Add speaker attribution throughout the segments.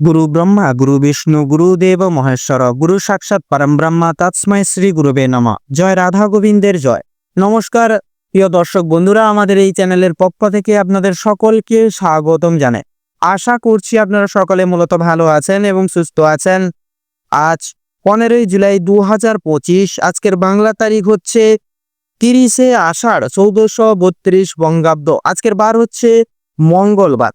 Speaker 1: গুরু ব্রহ্মা গুরু বিষ্ণু গুরুদেব মহেশ্বর গুরু সাক্ষাৎ পরম ব্রহ্মা তৎস্মৈ শ্রী গুরুবে নম জয় রাধা গোবিন্দের জয়। নমস্কার, প্রিয় দর্শক বন্ধুরা, আমাদের এই চ্যানেলের পক্ষ থেকে আপনাদের সকলকে স্বাগতম জানাই। আশা করছি আপনারা সকলে মূলত ভালো আছেন এবং সুস্থ আছেন। আজ পনেরোই জুলাই দু হাজার পঁচিশ, আজকের বাংলা তারিখ হচ্ছে তিরিশে আষাঢ় চৌদ্দশো বত্রিশ বঙ্গাব্দ। আজকের বার হচ্ছে মঙ্গলবার।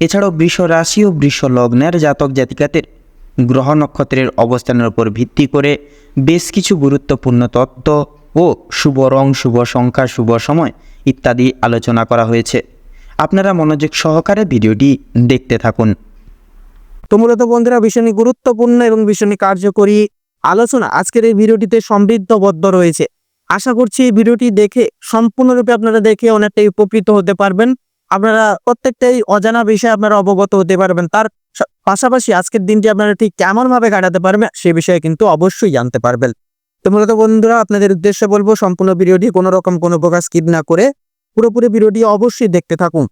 Speaker 2: এছাড়াও বৃষ রাশি ও বৃষ লগ্নের জাতক জাতিকাদের গ্রহ নক্ষত্রের অবস্থানের উপর ভিত্তি করে বেশ কিছু গুরুত্বপূর্ণ তত্ত্ব ও শুভ রং, শুভ সংখ্যা, শুভ সময় ইত্যাদি আলোচনা করা হয়েছে। আপনারা মনোযোগ সহকারে ভিডিওটি দেখতে থাকুন।
Speaker 1: তো মূলত বন্ধুরা, ভীষণই গুরুত্বপূর্ণ এবং ভীষণই কার্যকরী আলোচনা আজকের এই ভিডিওটিতে সমৃদ্ধবদ্ধ রয়েছে। আশা করছি এই ভিডিওটি দেখে সম্পূর্ণরূপে আপনারা দেখে অনেকটাই উপকৃত হতে পারবেন। আপনারা প্রত্যেকটাই অজানা বিষয়ে আপনারা অবগত হতে পারবেন। তার পাশাপাশি আজকের দিনটি আপনারা ঠিক কেমন ভাবে কাটাতে পারবেন সে বিষয়ে কিন্তু অবশ্যই জানতে পারবেন। তো মূলত বন্ধুরা, আপনাদের উদ্দেশ্যে বলব, সম্পূর্ণ ভিডিওটি কোনো রকম কোনো প্রকার স্কিপ না করে পুরোপুরি ভিডিওটি অবশ্যই দেখতে থাকুন।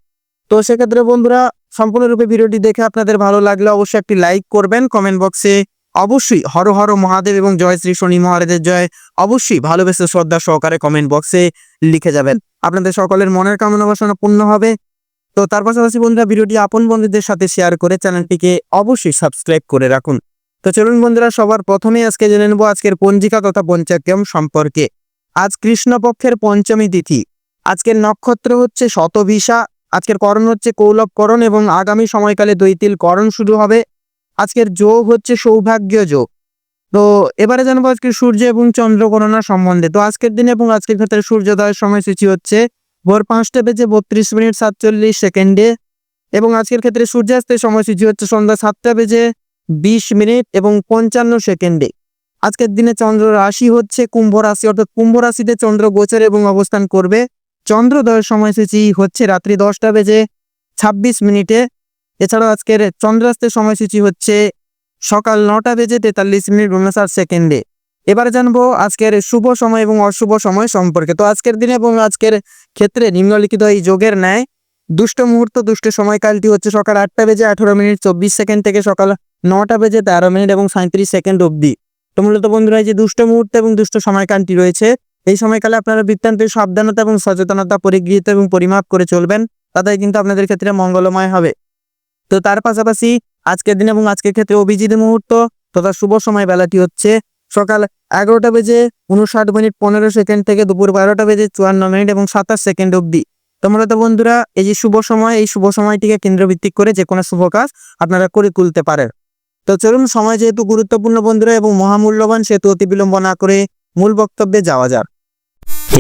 Speaker 1: তো সেক্ষেত্রে বন্ধুরা, সম্পূর্ণরূপে ভিডিওটি দেখে আপনাদের ভালো লাগলে অবশ্যই একটি লাইক করবেন। কমেন্ট বক্সে অবশ্যই হর হর মহাদেব এবং জয় শ্রী শনি মহারাজের জয় অবশ্যই ভালোবেসে শ্রদ্ধা সহকারে কমেন্ট বক্সে লিখে যাবেন। আপনাদের সকলের মনের কামনা বাসনা পূর্ণ হবে। তো তার পাশাপাশি বন্ধুরা ভিডিওটি আপন বন্ধুদের সাথে শেয়ার করে চ্যানেলটিকে অবশ্যই সাবস্ক্রাইব করে রাখুন। তো চলুন বন্ধুরা, সবার প্রথমে আজকে জেনে নেব আজকের পঞ্জিকা তথা পঞ্চাক্রম সম্পর্কে। আজ কৃষ্ণপক্ষের পঞ্চমী তিথি। আজকের নক্ষত্র হচ্ছে শতভিসা আজকের করণ হচ্ছে কৌলভকরণ এবং আগামী সময়কালে দৈতিল করণ শুরু হবে। আজকের যোগ হচ্ছে সৌভাগ্য যোগ। তো এবারে জানব আজকে সূর্য এবং চন্দ্র গণনা সম্বন্ধে। তো আজকের দিনে এবং আজকের ক্ষেত্রে সূর্যোদয়ের সময়সূচি হচ্ছে ভোর পাঁচটা বেজে বত্রিশ মিনিট সাতচল্লিশ সেকেন্ডে। এবং আজকের ক্ষেত্রে সূর্যাস্তের সময়সূচি হচ্ছে সন্ধ্যা সাতটা বেজে বিশ মিনিট এবং পঞ্চান্ন সেকেন্ডে। আজকের দিনে চন্দ্র রাশি হচ্ছে কুম্ভ রাশি, অর্থাৎ কুম্ভ রাশিতে চন্দ্র গোচর এবং অবস্থান করবে। চন্দ্রোদয়ের সময়সূচি হচ্ছে রাত্রি দশটা বেজে ছাব্বিশ মিনিটে। এছাড়াও আজকের চন্দ্রাস্তের সময়সূচি হচ্ছে সকাল নটা বেজে তেতাল্লিশ মিনিট উনষাট সেকেন্ডে। এবারে জানব আজকের শুভ সময় এবং অশুভ সময় সম্পর্কে। তো আজকের দিনে এবং আজকের ক্ষেত্রে নিম্নলিখিত এই যোগের ন্যায় দুষ্ট মুহূর্ত, দুষ্ট সময়কালটি হচ্ছে সকাল আটটা বেজে আঠারো মিনিট, চব্বিশ সেকেন্ড থেকে সকাল নটা বেজে তেরো মিনিট এবং সাঁত্রিশ সেকেন্ড অবধি। তো মূলত বন্ধুরা যে দুষ্ট মুহূর্ত এবং দুষ্ট সময়কালটি রয়েছে, এই সময়কালে আপনারা বৃত্তান্তে সাবধানতা এবং সচেতনতা, পরিগৃহীত এবং পরিমাপ করে চলবেন। তাতে কিন্তু আপনাদের ক্ষেত্রে মঙ্গলময় হবে। তো তার পাশাপাশি আজকের দিন এবং আজকের ক্ষেত্রে অভিজিৎ মুহূর্ত তথা শুভ সময় বেলাটি হচ্ছে সকাল এগারোটা বেজে উনষাট মিনিট পনেরো সেকেন্ড থেকে দুপুর বারোটা বেজে চুয়ান্ন মিনিট এবং সাতাশ সেকেন্ড অবধি। তো বন্ধুরা, এই যে শুভ সময়, এই শুভ সময়টিকে কেন্দ্রভিত্তিক করে যে কোনো শুভ কাজ আপনারা করে তুলতে পারেন। তো চলুন, সময় যেহেতু গুরুত্বপূর্ণ বন্ধুরা এবং মহামূল্যবান, সেহেতু অতি বিলম্ব না করে মূল বক্তব্যে যাওয়া যাক।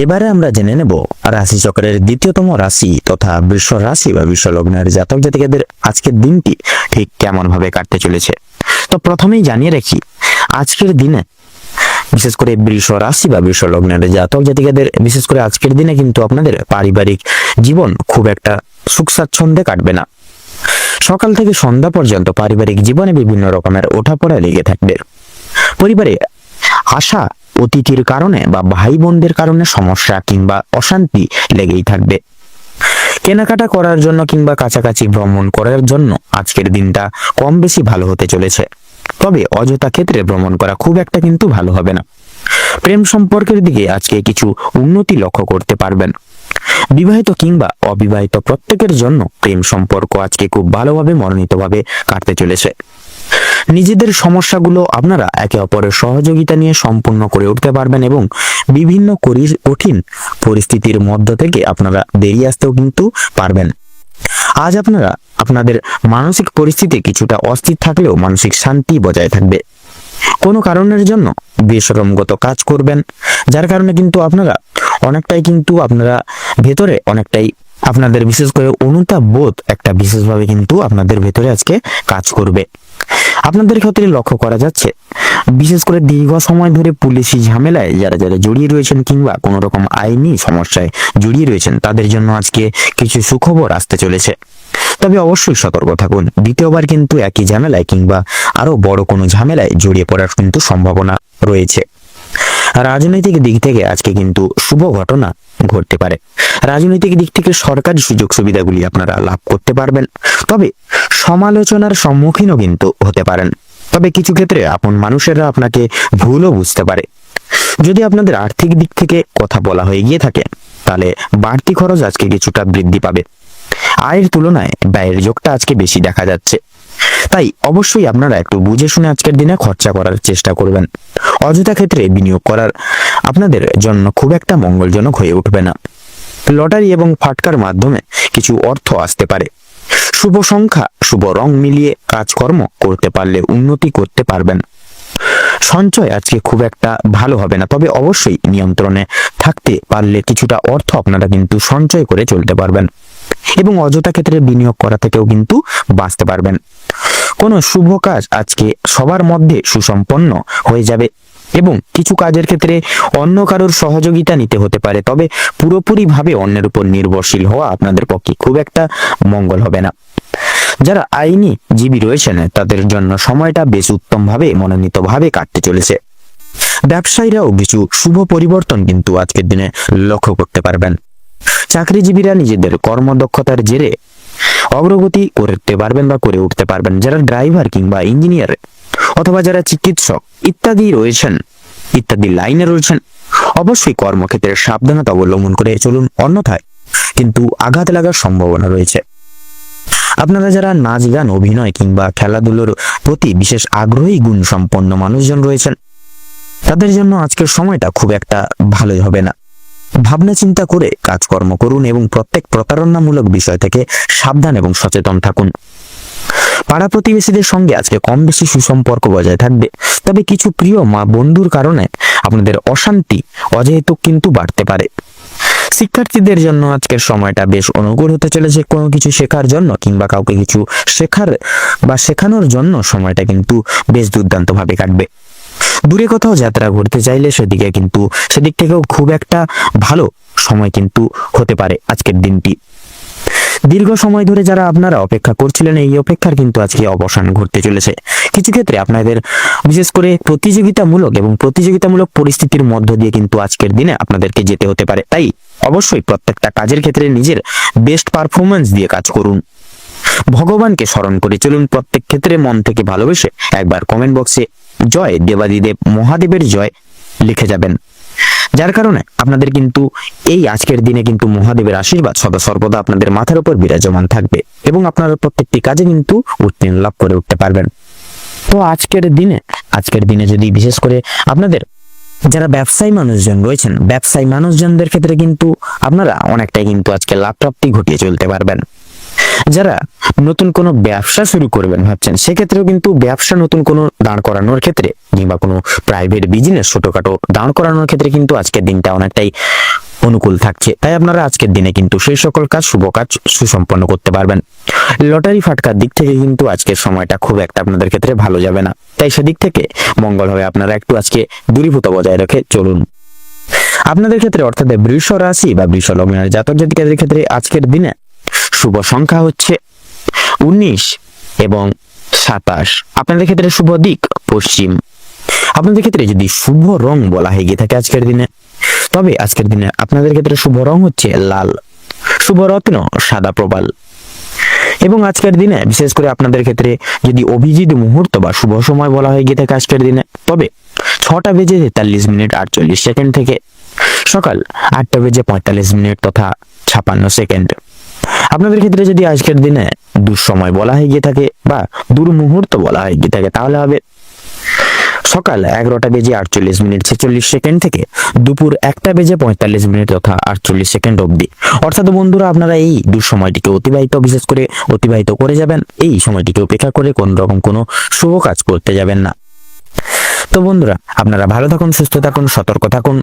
Speaker 2: এবারে আমরা জেনে নেব রাশিচক্রের দ্বিতীয়তম রাশি তথা বৃষ রাশি বা বৃষ লগ্নের জাতক জাতিকাদের আজকের দিনটি ঠিক কেমন ভাবে কাটতে চলেছে। তো প্রথমেই জানিয়ে রাখি, আজকের দিনে বিশেষ করে বৃষ রাশি বা বৃষ লগ্নের জাতক জাতিকাদের, বিশেষ করে আজকের দিনে কিন্তু আপনাদের পারিবারিক জীবন খুব একটা সুখ স্বাচ্ছন্দ্যে কাটবে না। সকাল থেকে সন্ধ্যা পর্যন্ত পারিবারিক জীবনে বিভিন্ন রকমের ওঠাপড়া লেগে থাকবে। পরিবারে আশা, অতিথির কারণে বা ভাই বোনদের কারণে সমস্যা কিংবা অশান্তি লেগেই থাকবে। কেনাকাটা করার জন্য কিংবা কাছাকাছি ভ্রমণ করার জন্য আজকের দিনটা কম বেশি ভালো হতে চলেছে। তবে অযথা ক্ষেত্রে ভ্রমণ করা খুব একটা কিন্তু ভালো হবে না। প্রেম সম্পর্কের দিকে আজকে কিছু উন্নতি লক্ষ্য করতে পারবেন। বিবাহিত কিংবা অবিবাহিত প্রত্যেকের জন্য প্রেম সম্পর্ক আজকে খুব ভালোভাবে মনোনীতভাবে কাটতে চলেছে। নিজেদের সমস্যাগুলো আপনারা একে অপরের সহযোগিতা নিয়ে সম্পূর্ণ করে উঠতে পারবেন এবং বিভিন্ন কঠিন পরিস্থিতির মধ্য থেকে আপনারা বেরিয়ে আসতেও কিন্তু পারবেন। আজ আপনারা আপনাদের মানসিক পরিস্থিতি কিছুটা অস্থির থাকলেও মানসিক শান্তি বজায় থাকবে। কোনো কারণের জন্য বেসরমগত কাজ করবেন, যার কারণে কিন্তু আপনারা অনেকটাই কিন্তু আপনারা ভেতরে অনেকটাই আপনাদের বিশেষ করে অনুতাপ বোধ একটা বিশেষভাবে কিন্তু আপনাদের ভেতরে আজকে কাজ করবে। আপনাদের ক্ষেত্রে লক্ষ্য করা যাচ্ছে, বিশেষ করে দীর্ঘ সময় ধরে পুলিশি ঝামেলায় যারা যারা জড়িয়ে রয়েছেন কিংবা কোনো রকম আইনি সমস্যায় জড়িয়ে রয়েছেন, তাদের জন্য আজকে কিছু সুখবর আসতে চলেছে। তবে অবশ্যই সতর্ক থাকুন, দ্বিতীয়বার কিন্তু একই ঝামেলায় কিংবা আরও বড় কোনো ঝামেলায় জড়িয়ে পড়ার কিন্তু সম্ভাবনা রয়েছে। রাজনৈতিক দিক থেকে আজকে কিন্তু শুভ ঘটনা ঘটতে পারে। রাজনৈতিক দিক থেকে সরকারি সুযোগ সুবিধাগুলি আপনারা লাভ করতে পারবেন। তবে সমালোচনার সম্মুখীনও কিন্তু হতে পারেন। তবে কিছু ক্ষেত্রে আপন মানুষেরা আপনাকে ভুলও বুঝতে পারে। যদি আপনাদের আর্থিক দিক থেকে কথা বলা হয়ে গিয়ে থাকে, তাহলে বাড়তি খরচ আজকে কিছুটা বৃদ্ধি পাবে। আয়ের তুলনায় ব্যয়ের যোগটা আজকে বেশি দেখা যাচ্ছে। তাই অবশ্যই আপনারা একটু বুঝে শুনে আজকের দিনে খরচা করার চেষ্টা করবেন। অযথা ক্ষেত্রে বিনিয়োগ করার আপনাদের জন্য খুব একটা মঙ্গলজনক হয়ে উঠবে না। লটারি এবং ফাটকার মাধ্যমে কিছু অর্থ আসতে পারে। শুভ সংখ্যা, শুভ রং মিলিয়ে কাজকর্ম করতে পারলে উন্নতি করতে পারবেন। সঞ্চয় আজকে খুব একটা ভালো হবে না, তবে অবশ্যই নিয়ন্ত্রণে থাকতে পারলে কিছুটা অর্থ আপনারা কিন্তু সঞ্চয় করে চলতে পারবেন এবং অযথা ক্ষেত্রে বিনিয়োগ করা থেকেও কিন্তু বাঁচতে পারবেন। কোনো শুভ কাজ আজকে সবার মধ্যে সুসম্পন্ন হয়ে যাবে। এবং কিছু কাজের ক্ষেত্রে অন্য কারোর সহযোগিতা নিতে হতে পারে। তবে পুরোপুরিভাবে অন্যের উপর নির্ভরশীল হওয়া আপনাদের পক্ষে খুব একটা মঙ্গল হবে না। যারা আইনি জীবী রয়েছেন, তাদের জন্য সময়টা বেশ উত্তমভাবে, মনোনীতভাবে কাটতে চলেছে। ব্যবসায়ীরাও কিছু শুভ পরিবর্তন কিন্তু আজকের দিনে লক্ষ্য করতে পারবেন। চাকরিজীবীরা নিজেদের কর্মদক্ষতার জেরে অগ্রগতি করতে পারবেন বা করে উঠতে পারবেন। যারা ড্রাইভার কিংবা ইঞ্জিনিয়ার অথবা যারা চিকিৎসক ইত্যাদি রয়েছেন, ইত্যাদি লাইনে রয়েছেন, অবশ্যই কর্মক্ষেত্রে সাবধানতা অবলম্বন করে চলুন অন্যথায় কিন্তু আঘাত লাগার সম্ভাবনা রয়েছে। আপনারা যারা নাচ গান, অভিনয় কিংবা খেলাধুলোর প্রতি বিশেষ আগ্রহী গুণ সম্পন্ন মানুষজন রয়েছেন, তাদের জন্য আজকের সময়টা খুব একটা ভালোই হবে না। ভাবনা চিন্তা করে কাজকর্ম করুন এবং প্রত্যেক প্রতারণামূলক বিষয় থেকে সাবধান এবং সচেতন থাকুন। পাড়া প্রতিবেশীদের সঙ্গে আজকে কম বেশি সুসম্পর্ক বজায় থাকবে। তবে কিছু প্রিয় মা বন্ধুর কারণে আপনাদের অশান্তি অযহেতুক কিন্তু বাড়তে পারে। শিক্ষার্থীদের জন্য আজকের সময়টা বেশ অনুকূল হতে চলেছে। কোনো কিছু শেখার জন্য কিংবা কাউকে কিছু শেখার বা শেখানোর জন্য সময়টা কিন্তু বেশ দুর্দান্তভাবে কাটবে। দূরে কোথাও যাত্রা করতে চাইলে সেদিকে কিন্তু, সেদিক থেকেও খুব একটা ভালো সময় কিন্তু হতে পারে আজকের দিনটি। দীর্ঘ সময় ধরে যারা আপনারা অপেক্ষা করছিলেন, এই অপেক্ষার কিন্তু আজকে অবসান ঘটতে চলেছে। কিছু ক্ষেত্রে আপনাদের বিশেষ করে প্রতিযোগিতামূলক এবং প্রতিযোগিতামূলক পরিস্থিতির মধ্য দিয়ে কিন্তু আজকের দিনে আপনাদেরকে যেতে হতে পারে। তাই অবশ্যই প্রত্যেকটা কাজের ক্ষেত্রে নিজের বেস্ট পারফরমেন্স দিয়ে কাজ করুন। ভগবানকে স্মরণ করে চলুন প্রত্যেক ক্ষেত্রে মন থেকে ভালোবেসে একবার কমেন্ট বক্সে জয় দেবাদিদেব মহাদেবের জয় লিখে যাবেন। যার কারণে আপনাদের কিন্তু এই আজকের দিনে কিন্তু মহাদেবের আশীর্বাদ সদা সর্বদা আপনাদের মাথার উপর বিরাজমান থাকবে এবং আপনারা প্রত্যেকটি কাজে কিন্তু উত্তীর্ণ লাভ করে উঠতে পারবেন। তো আজকের দিনে আজকের দিনে যদি বিশেষ করে আপনাদের যারা ব্যবসায়ী মানুষজন রয়েছেন, ব্যবসায়ী মানুষজনদের ক্ষেত্রে কিন্তু আপনারা অনেকটাই কিন্তু আজকে লাভ প্রাপ্তি ঘটিয়ে চলতে পারবেন। যারা নতুন কোনো ব্যবসা শুরু করবেন ভাবছেন, সেক্ষেত্রেও কিন্তু ব্যবসা নতুন কোনো দাঁড় করানোর ক্ষেত্রে কিংবা কোনো প্রাইভেট বিজনেস ছোটখাটো দাঁড় করানোর ক্ষেত্রে কিন্তু আজকের দিনটা অনেকটাই অনুকূল থাকছে। তাই আপনারা আজকের দিনে কিন্তু সেই সকল কাজ, শুভ কাজ সুসম্পন্ন করতে পারবেন। লটারি ফাটকার দিক থেকে কিন্তু আজকের সময়টা খুব একটা আপনাদের ক্ষেত্রে ভালো যাবে না। তাই সেদিক থেকে মঙ্গল হবে আপনারা একটু আজকে দূরীভূত বজায় রেখে চলুন। আপনাদের ক্ষেত্রে অর্থাৎ বৃষ রাশি বা বৃষ লগ্নের জাতক জাতিকাদের ক্ষেত্রে আজকের দিনে শুভ সংখ্যা হচ্ছে উনিশ এবং সাতাশ। আপনাদের ক্ষেত্রে শুভ দিক পশ্চিম। আপনাদের ক্ষেত্রে যদি শুভ রং বলা হয়ে গিয়ে থাকে আজকের দিনে, তবে আজকের দিনে আপনাদের ক্ষেত্রে শুভ রং হচ্ছে লাল। শুভ রত্ন সাদা প্রবাল। এবং আজকের দিনে বিশেষ করে আপনাদের ক্ষেত্রে যদি অভিজিৎ মুহূর্ত বা শুভ সময় বলা হয়ে গিয়ে থাকে আজকের দিনে, তবে ছটা বেজে তেতাল্লিশ মিনিট আটচল্লিশ সেকেন্ড থেকে সকাল আটটা বেজে পঁয়তাল্লিশ মিনিট তথা ছাপান্ন সেকেন্ড। আপনাদের ক্ষেত্রে যদি আজকের দিনে দুঃসময় বলা হয়ে গিয়ে থাকে বা দুর্মুহূর্ত বলা হয়ে গিয়ে থাকে, তাহলে হবে সকাল এগারোটা বেজে আটচল্লিশ মিনিট ছেচল্লিশ সেকেন্ড থেকে দুপুর একটা বেজে পঁয়তাল্লিশ মিনিট তথা আটচল্লিশ সেকেন্ড অবধি। অর্থাৎ বন্ধুরা, আপনারা এই দুঃসময়টিকে অতিবাহিত, বিশেষ করে অতিবাহিত করে যাবেন। এই সময়টিকে উপেক্ষা করে কোন রকম কোনো শুভ কাজ করতে যাবেন না। তো বন্ধুরা, আপনারা ভালো থাকুন, সুস্থ থাকুন, সতর্ক থাকুন।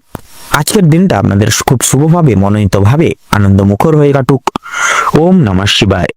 Speaker 2: আজকের দিনটা আপনাদের খুব শুভভাবে মনোনীতভাবে আনন্দমুখর হয়ে কাটুক। ওম নমঃ শিবায়।